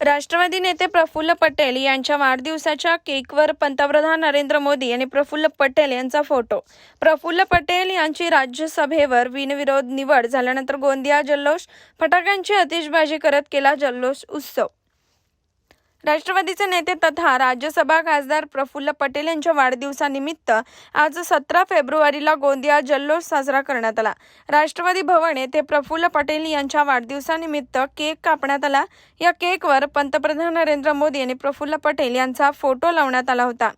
राष्ट्रवादी नेते प्रफुल्ल पटेल यांच्या वाढदिवसाच्या केकवर पंतप्रधान नरेंद्र मोदी आणि प्रफुल्ल पटेल यांचा फोटो. प्रफुल्ल पटेल यांची राज्यसभेवर बिनविरोध निवड झाल्यानंतर गोंदिया जल्लोष फटाक्यांची आतिषबाजी करत केला जल्लोष उत्सव. राष्ट्रवादीचे नेते तथा राज्यसभा खासदार प्रफुल्ल पटेल यांच्या वाढदिवसानिमित्त आज सतरा फेब्रुवारीला गोंदिया जल्लोष साजरा करण्यात आला. राष्ट्रवादी भवन येथे प्रफुल्ल पटेल यांच्या वाढदिवसानिमित्त केक कापण्यात आला. या केकवर पंतप्रधान नरेंद्र मोदी यांनी प्रफुल्ल पटेल यांचा फोटो लावण्यात आला होता.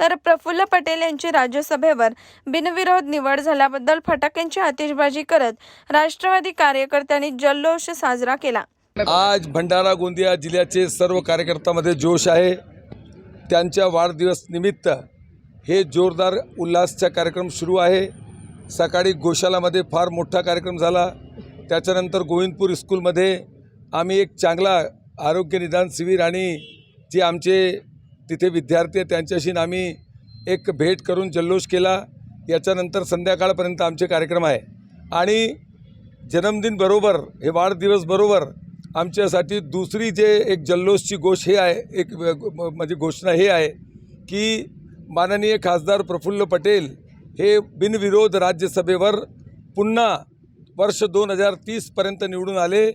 तर प्रफुल्ल पटेल यांची राज्यसभेवर बिनविरोध निवड झाल्याबद्दल फटाक्यांची आतिषबाजी करत राष्ट्रवादी कार्यकर्त्यांनी जल्लोष साजरा केला. आज भंडारा गोंदिया जिल्ह्याचे सर्व कार्यकर्त्यामध्ये जोश आहे. त्यांच्या वाढदिवस निमित्त हे जोरदार उल्हासचा कार्यक्रम सुरू आहे. सकाळी गोशालामध्ये फार मोठा कार्यक्रम झाला. त्याच्यानंतर गोविंदपूर स्कूलमध्ये आम्ही एक चांगला आरोग्य निदान शिबिर आणि जे आमचे तिथे विद्यार्थी आहेत त्यांच्याशी आम्ही एक भेट करून जल्लोष केला. याच्यानंतर संध्याकाळपर्यंत आमचे कार्यक्रम आहे. आणि जन्मदिन बरोबर हे वाढदिवस बरोबर आमच्यासाठी दुसरी जे एक जल्लोषची गोष हे आहे एक म- म्हणजे घोषणा हे आहे की माननीय खासदार प्रफुल्ल पटेल हे बिनविरोध राज्यसभेवर पुन्हा वर्ष दोन हजार तीसपर्यंत निवडून आले.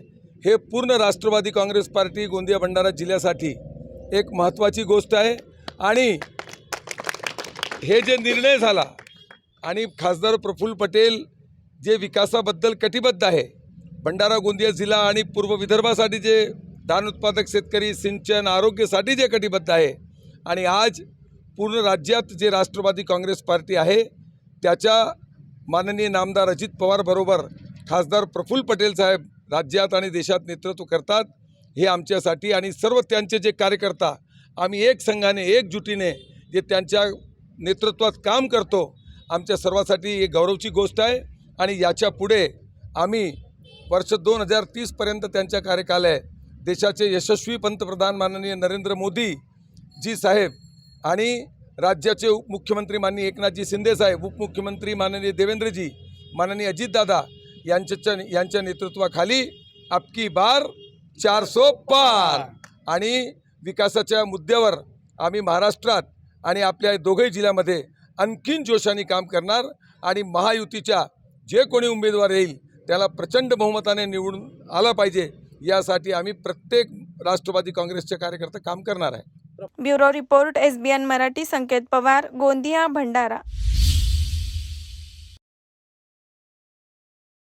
हे पूर्ण राष्ट्रवादी काँग्रेस पार्टी गोंदिया भंडारा जिल्ह्यासाठी एक महत्त्वाची गोष्ट आहे. आणि हे जे निर्णय झाला आणि खासदार प्रफुल्ल पटेल जे विकासाबद्दल कटिबद्ध आहे भंडारा गोंदिया जिल्हा आणि पूर्व विदर्भासाठी जे धान उत्पादक शेतकरी सिंचन आरोग्यासाठी जे कटिबद्ध आहे आणि आज पूर्ण राज्यात जे राष्ट्रवादी काँग्रेस पार्टी आहे त्याच्या माननीय नामदार अजित पवारबरोबर खासदार प्रफुल्ल पटेल साहेब राज्यात आणि देशात नेतृत्व करतात हे आमच्यासाठी आणि सर्व त्यांचे जे कार्यकर्ता आम्ही एक संघाने एकजुटीने जे त्यांच्या नेतृत्वात काम करतो आमच्या सर्वासाठी एक गौरवची गोष्ट आहे आणि याच्यापुढे आम्ही वर्ष दोन हजार तीसपर्यंत त्यांच्या कार्यकाल आहे देशाचे यशस्वी पंतप्रधान माननीय नरेंद्र मोदी जी साहेब आणि राज्याचे उपमुख्यमंत्री माननीय एकनाथजी शिंदे साहेब उपमुख्यमंत्री माननीय देवेंद्रजी माननीय अजितदादा यांच्या यांच्या नेतृत्वाखाली आपकी बार चार सो पार आणि विकासाच्या मुद्द्यावर आम्ही महाराष्ट्रात आणि आपल्या दोघही जिल्ह्यामध्ये आणखीन जोशाने काम करणार आणि महायुतीच्या जे कोणी उमेदवार येईल त्याला प्रचंड बहुमताने निवडून आला पाहिजे यासाठी आम्ही प्रत्येक राष्ट्रवादी काँग्रेसचे कार्यकर्ते काम करणार आहे. Bureau report SBN Marathi Sanket Pawar Gondia Bhandara.